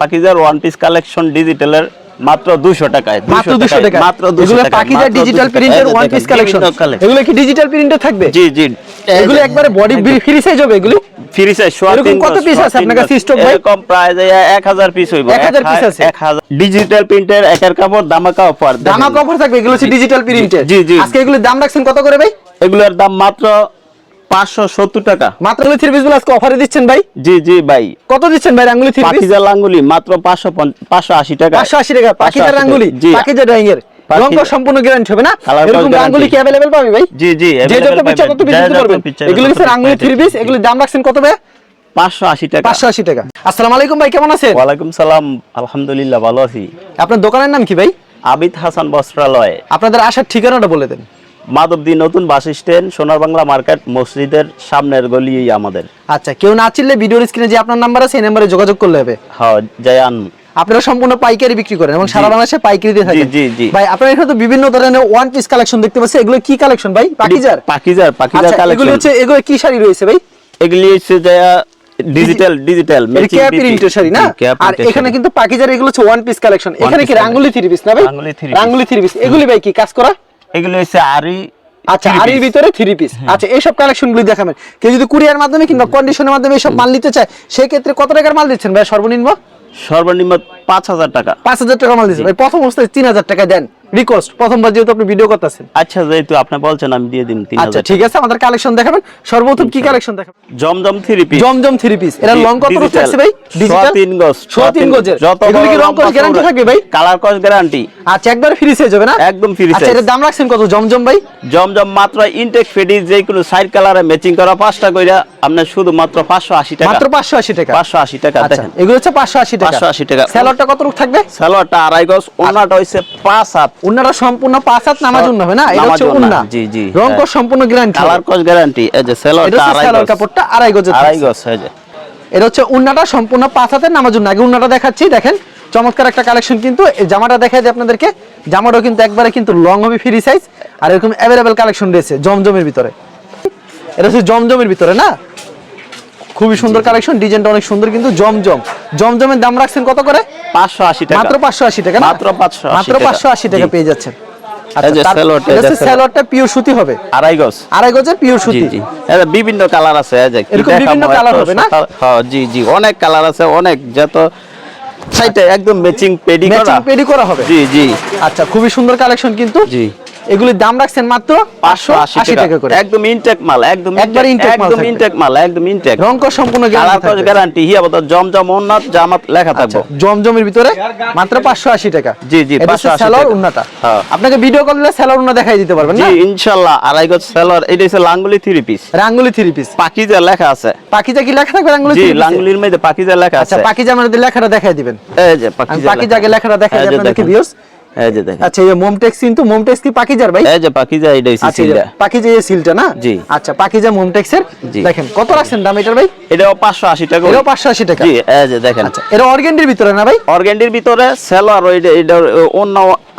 পাকিজার one piece collection ডিজিটালের মাত্র 200 টাকায় মাত্র 200 টাকা মাত্র 200 এগুলো টাকা পাকিজা ডিজিটাল প্রিন্টের ওয়ান পিস কালেকশন এগুলো কি ডিজিটাল প্রিন্টে থাকবে? জি জি। এগুলো একবারে বডি ফ্রি সাইজ হবে এগুলো? ফ্রি সাইজ এরকম কত piece আছে আপনার কাছে stock ভাই? এরকম প্রায় 1000 পিস হইব। 1000 piece আছে? 1000 ডিজিটাল প্রিন্টের একের কাপড় দামাকা অফার দামা কভার থাকবে এগুলো হচ্ছে ডিজিটাল প্রিন্টের জি, জি। আজকে এগুলোর দাম রাখছেন কত করে ভাই? এগুলোর দাম মাত্র 570 টাকা মাত্র এগুলো থ্রি পিসগুলো আজকে অফারে দিচ্ছেন ভাই জি জি ভাই কত দিচ্ছেন ভাই রাঙ্গুলি থ্রি পিস পাকিজা লাঙ্গুলি মাত্র 500 580 টাকা 580 টাকা পাকিজা 580 রাঙ্গুলি জি পাকিজা ড্রয়িং এর পাকিজা- রং কর সম্পূর্ণ গ্যারান্টি হবে না Color code এরকম guarantee। রাঙ্গুলি কি अवेलेबल পাবি ভাই জি জি যে যত available পিচ্ছা পাবেন। তত পিস যা দিতে যত পারবেন পিচ্ছা এগুলো তত হচ্ছে রাঙ্গুলি পিচ্ছা থ্রি পিস এগুলোর দাম রাখছেন কত ভাই 580 টাকা 580 টাকা আসসালামু আলাইকুম ভাই কেমন আছেন ওয়ালাইকুম সালাম আলহামদুলিল্লাহ ভালো আছি আপনার দোকানের নাম কি ভাই আবিদ হাসান বস্ত্রালয় আপনাদের আসার ঠিকানাটা বলে দেন মাধবদী নতুন বাস স্ট্যান্ড সোনার বাংলা মার্কেট মসজিদের সামনের গলি আমাদের। আচ্ছা কেউ না চিনলে ভিডিওর স্ক্রিনে যে আপনার নাম্বার আছে এই নাম্বারে যোগাযোগ করলে হবে। হ্যাঁ জয়ান। আপনারা সম্পূর্ণ পাইকারি বিক্রি করেন এবং সারা বাংলাদেশে পাইকারি দিয়ে থাকেন। জি, জি। ভাই আপনারা এখানে তো বিভিন্ন ধরনের ওয়ান পিস কালেকশন দেখতে পাচ্ছি এগুলো কি কালেকশন ভাই? পাকিজার? পাকিজার পাকিজার আচ্ছা এগুলো হচ্ছে এগুলো কি শাড়ি রয়েছে ভাই? এগুলি হচ্ছে জয়া ডিজিটাল ডিজিটাল প্রিন্টের শাড়ি না? আর এখানে কিন্তু পাকিজার এগুলো হচ্ছে ওয়ান পিস কালেকশন এখানে কি রাঙ্গুলি থ্রি পিস না ভাই? রাঙ্গুলি থ্রি পিস এগুলি ভাই কি কাজ করা? এগুলি হচ্ছে আরি আচ্ছা আর। ভিতরে থ্রি পিস আচ্ছা এইসব কালেকশন গুলি দেখাবেন কেউ যদি কুরিয়ার মাধ্যমে কিংবা কন্ডিশনের মাধ্যমে এইসব মাল নিতে চায় সেই ক্ষেত্রে কত টাকার মাল দিচ্ছেন ভাই সর্বনিম্ন? সর্বনিম্ন পাঁচ হাজার টাকা। পাঁচ হাজার টাকা মাল দিচ্ছেন। ভাই প্রথম অবস্থায় তিন হাজার টাকা দেন। রিকোয়েস্ট প্রথমবার যেহেতু আপনি ভিডিও করতেছেন। আচ্ছা যেহেতু আপনি বলছেন আমি দিয়ে দিন আচ্ছা ঠিক আছে আমাদের কালেকশন দেখাবেন। সর্বপ্রথম কি কালেকশন দেখাবেন? Zamzam three piece Zamzam three piece এটা লং কত Digital। থাকছে ভাই? সোয়া তিন গজ সোয়া তিন গজের। যত এগুলো কি রং কস গ্যারান্টি থাকবে ভাই? কালার কস গ্যারান্টি আচ্ছা একবার ফ্রি সাইজ হবে না? একদম free আচ্ছা size। এটার দাম রাখছেন কত? জমজম ভাই? জমজম মাত্র ইনটেক ফেডি যে কোনো সাইড কালারে ম্যাচিং করা পাঁচটা কইরা আপনার শুধু মাত্র পাঁচশো আশি টাকা। মাত্র পাঁচশো আশি টাকা? পাঁচশো আশি টাকা আচ্ছা দেখেন। এগুলো হচ্ছে পাঁচশো আশি টাকা। 580 টাকা। স্যালোয়ারটা কত রূপ থাকবে? সালোয়ারটা আড়াই গজ ওনাটা হইছে পাঁচ হাত। উন্নাটা সম্পূর্ণ পাঁচ হাত নামাজ উন্না হবে না? এটা হচ্ছে উন্না, জি, জি। রং হ্যাঁ। কস সম্পূর্ণ গ্যারান্টি কালার কস গ্যারান্টি এই যে আড়াই গজ। কাপড়টা আড়াই গজের আড়াই গজ এই যে। এটা হচ্ছে উন্নাটা সম্পূর্ণ পাঁচ হাতের নামাজ উন্না। আগে উন্নাটা দেখাচ্ছি দেখেন। চমৎকার একটা কালেকশন কিন্তু। জামাটা দেখা যায় আপনাদেরকে। জামাটাও কিন্তু একবারে কিন্তু লং হবে ফ্রি সাইজ আর এরকম অ্যাভেলেবেল কালেকশন রয়েছে জমজমের ভিতরে। এটা হচ্ছে জমজমের ভিতরে না? খুবই সুন্দর কালেকশন ডিজাইনটা অনেক সুন্দর কিন্তু জমজম। জমজমের দাম রাখছেন কত করে? পাঁচশো আশি টাকা। মাত্র পাঁচশো আশি টাকা মাত্র 580 মাত্র পাঁচশো আশি টাকা পেয়ে যাচ্ছেন। এই যে তার- সালোয়ারটা, এটা এটা হচ্ছে সালোয়ার। সালোয়ারটা পিওর সুতি হবে? আড়াই গজ। আড়াই গজের পিওর সুতি? বিভিন্ন কালার আছে বিভিন্ন কালার হবে না? জি জি অনেক কালার আছে অনেক যত একদম ম্যাচিং পেডি করা ম্যাচিং পেডি করা হবে? জি জি। আচ্ছা খুবই সুন্দর কালেকশন কিন্তু। জি। এগুলির দাম রাখছেন মাত্র পাঁচশো আশি টাকা করে। একদম ইনটেক মাল একদম একবার intake মাল একদম ইনটেক মাল একদম ইনটেক রংকর সম্পূর্ণ। গ্যারান্টি হিয়া বত জমজম উন্নত জামাত লেখা আচ্ছা থাকব। জমজমের ভিতরে মাত্র পাঁচশো আশি টাকা। জি, জি, এটা হচ্ছে 580 স্যালোয়ার টাকা। উন্নাটা হ্যাঁ। আপনাকে ভিডিও করলে স্যালোয়ার উন্না দেখাই দিতে পারবেন জি ইনশাআল্লাহ আড়াই গজ সেলর এটা হচ্ছে লাঙ্গুলি থ্রি পিস রাঙ্গুলি থ্রি পিস পাকিজা লেখা আছে। পাকিজা কি লেখা থাকবে রাঙ্গুলি জি? লাঙ্গুলির মধ্যে পাকিজা লেখা আচ্ছা আছে। পাকিজা মানে লেখাটা দেখাই দিবেন। এই যে পাকিজা পাকিজা আগে লেখাটা দেখাই যে আপনাদেরকে ভিউস এই যে দেখেন। আচ্ছা এই মোমটেক্স কিন্তু মোমটেক্স কি পাকিজার ভাই? এই যে পাকিজা এটা হচ্ছে আচ্ছা সিলটা। পাকিজা এই সিলটা না? জি। আচ্ছা পাকিজা মোমটেক্সের দেখেন কত রাখছেন দাম এটার ভাই? পাঁচশো আশি টাকা এটাও পাঁচশো আশি টাকা। জি এই যে দেখেন। আচ্ছা এটা অর্গেন্ডির ভিতরে না ভাই? অর্গেন্ডির ভিতরে সেলর অন্য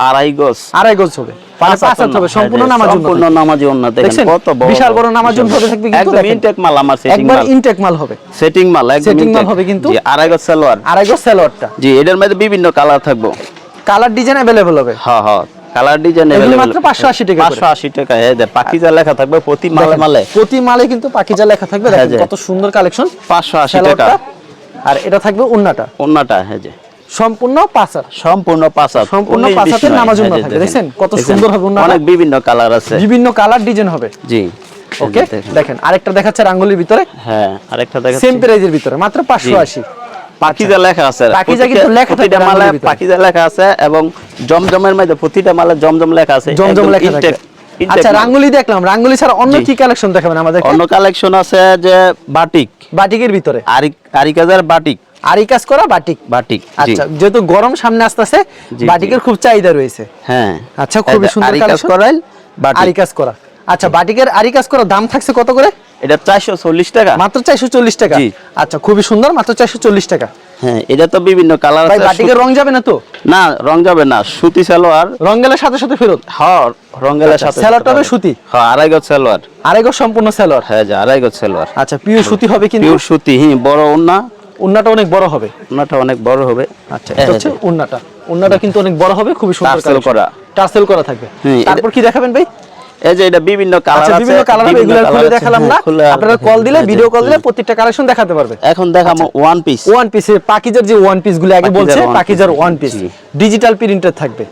আড়াই গজ। আড়াই গজ হবে। পাঁচ হাত হবে সম্পূর্ণ নামাজ সম্পূর্ণ নামাজি অন্য দেখেন কত বড় বিশাল বড় নামাজ উন্নত হবে থাকবে কিন্তু ইনটেক মাল আমার সেটিং মাল। ইনটেক মাল হবে। সেটিং মাল একদম Setting মাল হবে কিন্তু। আড়াই গজ সেলোয়ার। আড়াই গজ স্যালোয়ারটা জি এটার মধ্যে বিভিন্ন কালার থাকব। কালার ডিজাইন অ্যাভেলেবল হবে? হ্যাঁ হ্যাঁ কালার ডিজাইন এগুলি মাত্র 580 টাকা করে। পাঁচশো আশি টাকা এই যে পাকিজা লেখা থাকবে প্রতি মালে মালে। প্রতি মালে কিন্তু পাকিজা লেখা থাকবে। হ্যাঁ দেখেন কত সুন্দর কালেকশন পাঁচশো আশি টাকা। আর এটা থাকবে উন্নাটা। অন্যটা হ্যাঁ যে। সম্পূর্ণ পাঁচার সম্পূর্ণ পাঁচ সম্পূর্ণ হাতের নামাজ উন্না যে থাকবে, দেখেন। কত সুন্দর হবে উন্নাটা? অনেক বিভিন্ন কালার আছে। বিভিন্ন কালার ডিজাইন হবে। জি। ওকে? দেখেন। আরেকটা দেখাচ্ছে রাঙ্গুলির ভিতরে। হ্যাঁ আরেকটা দেখা সেম প্রাইজের ভিতরে মাত্র পাঁচশো আশি। পাকিজা লেখা আছে পাকিজা কিন্তু লেখা থাকে প্রতিটা মালে পাকিজা লেখা আছে এবং জমজমের মধ্যে প্রতিটা মালে জমজম লেখা আছে জমজম লেখা থাকে। আচ্ছা রাঙ্গুলি দেখলাম রাঙ্গুলি ছাড়া অন্য কি কালেকশন দেখাবেন আমাদের অন্য কালেকশন আছে যে বাটিক। বাটিকের ভিতরে? আরি আরিকাজার বাটিক। আরি কাজ করা বাটিক? বাটিক আচ্ছা যেহেতু গরম সামনে আসতেছে বাটিকের খুব চাহিদা রয়েছে। হ্যাঁ। আচ্ছা এই সুন্দর কাজ করাইল আরি কাজ করা। আচ্ছা বাটিকের আরি কাজ করা দাম থাকছে কত করে? এটা 440 টাকা। মাত্র চারশো চল্লিশ টাকা? আচ্ছা খুবই সুন্দর মাত্র চারশো চল্লিশ টাকা। হ্যাঁ এটা তো বিভিন্ন কালার আছে বাটিকের রং যাবে না তো? না রং যাবে না সুতি সালোয়ার। রং গেলের সাথে সাথে ফেরত? হ্যাঁ সাথে সালোয়ারটা হবে সুতি? হ্যাঁ আড়াই গজ সালোয়ার আরেকও সম্পূর্ণ স্যালোয়ার হ্যাঁ যে আড়াই গজ সালোয়ার। আচ্ছা পিওর সুতি হবে কিন্তু? পিওর সুতি হি বড় ওন্না উন্নাটা অনেক বড় হবে। ওনাটা অনেক বড় হবে। আচ্ছা এটা হচ্ছে উন্নাটা উন্নাটা কিন্তু অনেক বড় হবে খুবই সুন্দর করা। টাসেল করা থাকবে। তারপর কি দেখাবেন ভাই? এই যে এটা বিভিন্ন কালার আচ্ছা আছে বিভিন্ন কালার বিভিন্ন এগুলো খুলে দেখালাম হ্যাঁ, না আপনারা কল দিলে ভিডিও কল দিলে প্রত্যেকটা কালেকশন দেখাতে পারবে। এখন দেখাবো ওয়ান পিস ওয়ান পিসে পাকিজার যে ওয়ান পিসগুলো আগে বলছে পাকিজার ওয়ান পিস ডিজিটাল প্রিন্টের থাকবে।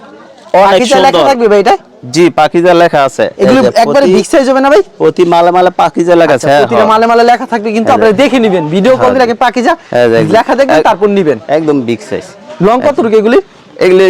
পাকিজা লেখা থাকবে ভাই এটা? জি পাকিজা লেখা আছে। এগুলো একবারে বিগ সাইজ হবে না ভাই? প্রতি মালে মালে পাকিজা লেখা আছে। আচ্ছা, হ্যাঁ, প্রতিটা হ্যাঁ। মালে মালে লেখা থাকবে কিন্তু হ্যাঁ, আপনারা দেখে নেবেন। ভিডিও কল দিলে আগে পাকিজা হ্যাঁ, লেখা দেখবেন তারপর নিবেন। একদম বিগ সাইজ লং কত রুকে এগুলি এগুলো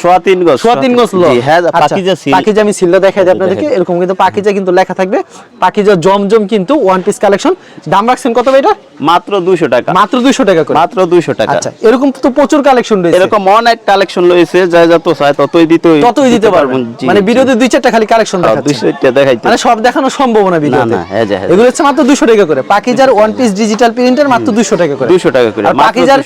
সোয়া তিন গজ সোয়া তিন গজ লং হ্যাঁ আচ্ছা, পাকিজা সিল। পাকিজা আমি সিলটা দেখাই দিই আপনাদেরকে। এরকম কিন্তু পাকিজা কিন্তু লেখা থাকবে। পাকিজা জমজম কিন্তু ওয়ান পিস কালেকশন দাম রাখছেন কত এটা? মাত্র 200 টাকা। মাত্র 200 টাকা করে। মাত্র 200 টাকা। আচ্ছা এরকম তো প্রচুর কালেকশন রয়েছে। এরকম অনেক কালেকশন রয়েছে যা যত চায় ততই দিতে ততই দিতে পারবেন। মানে। ভিডিওতে দুই চারটা খালি কালেকশন হ্যাঁ, দেখাচ্ছেন 200 দেখাইতে। মানে সব দেখানো সম্ভব না ভিডিওতে। না, হ্যাঁ, হ্যাঁ, এগুলো হচ্ছে মাত্র 200 টাকা করে। পাকিজার ওয়ান পিস ডিজিটাল প্রিন্টার মাত্র 200 টাকা করে। 200 টাকা করে, পাকিজার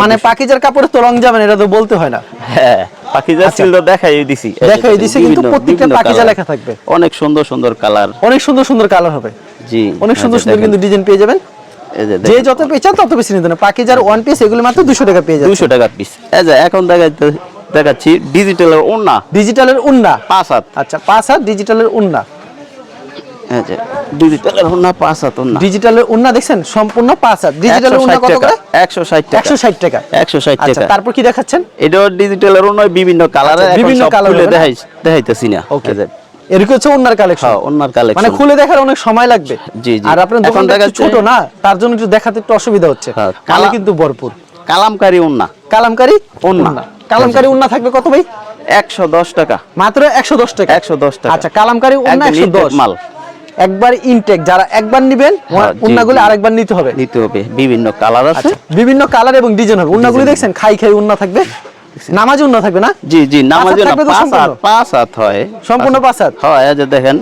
মানে 200 পাকিজার কাপড়ে তো রং যাবে না এটা তো বলতে হয় না। হ্যাঁ। পাকিজা ছিল দেখাই দিছি। দেখাই দিছি কিন্তু প্রত্যেকটা পাখিজা লেখা থাকবে। অনেক সুন্দর সুন্দর কালার অনেক সুন্দর সুন্দর কালার হবে। জি অনেক সুন্দর সুন্দর কিন্তু ডিজাইন পেয়ে যাবেন। যে যত পেয়ে চান তত বেশি নিতে না পাখিজার ওয়ান পিস এগুলো মাত্র 200 টাকা পেয়ে যাবে 200 টাকা পিস এই যে এখন দেখাইতে দেখাচ্ছি ডিজিটালের ওন্না ডিজিটালের উন্না। পাঁচ হাত। আচ্ছা পাঁচ হাত ডিজিটালের যে ডিজিটালের ওন্না পাঁচ হাত ওন্না ডিজিটালের উন্না দেখছেন? সম্পূর্ণ পাঁচ হাত। ডিজিটালের উন্না 160 কত টাকা। করে 160 টাকা। 160 টাকা। 160 আচ্ছা তারপর কি দেখাচ্ছেন? এটাও ডিজিটালের ওন্না বিভিন্ন কালারে আচ্ছা, বিভিন্ন বিভিন্ন colour কালার হবে না? দেখাই দেখাইতেছি না। ওকে এরকম হচ্ছে উন্নার কালেকশন হ্যাঁ কালেকশন মানে খুলে দেখার অনেক সময় লাগবে। জি, জি। আর আপনার দোকানটা ছোট না তার জন্য একটু দেখাতে একটু অসুবিধা হচ্ছে। হ্যাঁ, কালা কিন্তু ভরপুর। কালামকারী ওন্না কালামকারী। উন্না কালামকারী উন্না থাকবে কত ভাই? 110 টাকা। মাত্র 110 টাকা। 110 টাকা। আচ্ছা কালামকারী একদম 110 মাল। একবার ইনটেক যারা একবার নেবেন হ্যাঁ, উন্নাগুলো। আরেকবার নিতে হবে। নিতে হবে। বিভিন্ন কালার আছে। আচ্ছা বিভিন্ন কালার এবং ডিজাইন হবে। উন্নাগুলো দেখছেন? খাই খাই উন্না থাকবে। নামাজি উন্না থাকবে না? জি জি নামাজে পাঁচ হাত হয়। সম্পূর্ণ পাঁচ হাত? হয় এই যে দেখেন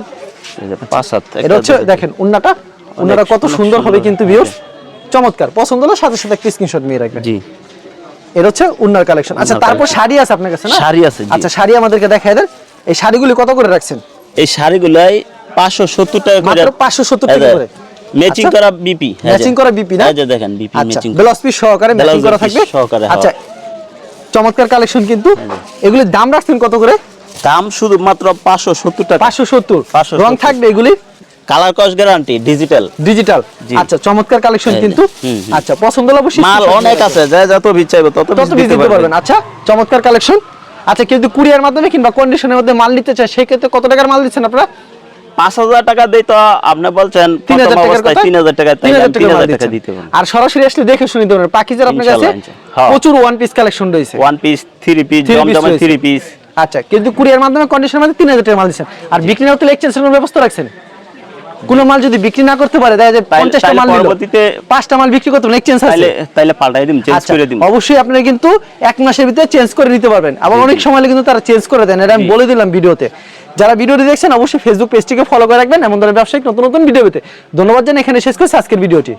এই যে পাঁচ হাত এটা হচ্ছে দেখেন। উন্নাটা। উন্নাটা কত সুন্দর হবে কিন্তু ভিউয়ার্স চমৎকার। পছন্দ হলে সাথে সাথে একটা স্ক্রিনশট নিয়ে রাখবেন। জি। এটা হচ্ছে উন্নার কালেকশন আচ্ছা তারপর শাড়ি আছে আপনার কাছে না? শাড়ি আছে। আচ্ছা শাড়ি আমাদেরকে দেখায় দেন। এই শাড়িগুলি কত করে রাখছেন? এই শাড়িগুলাই পাঁচশো সত্তর টাকা করে। মাত্র 570 টাকা করে। ম্যাচিং আচ্ছা। করা বিপি ম্যাচিং করা বিপি না? এই যে দেখেন বিপি ম্যাচিং ব্লাউজ পিস সহকারে ম্যাচিং করা থাকবে? সহকারে, হ্যাঁ। আচ্ছা চমৎকার কালেকশন কিন্তু। এগুলির দাম রাখছেন কত করে? দাম শুধু মাত্র পাঁচশো সত্তর টাকা। পাঁচশো সত্তর। 570 রং থাকবে এগুলি? কালার কস গ্যারান্টি ডিজিটাল ডিজিটাল আচ্ছা চমৎকার কালেকশন কিন্তু। আচ্ছা পছন্দ হলে অবশ্যই মাল অনেক আছে যা যত বীজ চাইবে তত তত বীজ দিতে পারবেন। আচ্ছা চমৎকার কালেকশন আচ্ছা কিন্তু কুরিয়ার মাধ্যমে কিংবা কন্ডিশনের মধ্যে মাল নিতে চায় সেক্ষেত্রে কত টাকার মাল দিচ্ছেন আপনারা? পাঁচ হাজার টাকা দিই তো আপনি বলছেন তিন হাজার টাকা তিন হাজার টাকা তিন হাজার টাকা দিতে আর সরাসরি আসলে দেখে শুনে পাকিজার আপনার কাছে। হ্যাঁ। প্রচুর ওয়ান পিস কালেকশন রয়েছে। One piece three piece. Three piece আচ্ছা কিন্তু কুরিয়ার মাধ্যমে কন্ডিশনের মধ্যে তিন হাজার টাকা মাল দিচ্ছেন। আর বিক্রি না হতে এক্সচেঞ্জের ব্যবস্থা রাখছেন? কোনো মাল যদি বিক্রি না করতে পারে দেখা যায় পঞ্চাশটা মাল পরবর্তীতে- পাঁচটা মাল বিক্রি করতে এক্সচেঞ্জ আছে। তাইলে তাইলে পাল্টাই দিম চেঞ্জ আচ্ছা করে দিম। অবশ্যই আপনারা কিন্তু এক মাসের ভিতরে চেঞ্জ করে নিতে পারবেন। আবার অনেক সময় লাগে কিন্তু তারা চেঞ্জ করে দেন এটা আমি বলে দিলাম ভিডিওতে। যারা ভিডিওটি দেখছেন, অবশ্যই ফেসবুক পেজটিকে ফলো করে রাখবেন এমন ধরনের ব্যবসায়িক নতুন নতুন ভিডিও পেতে। ধন্যবাদ জানাই এখানে শেষ করছি আজকের ভিডিওটি।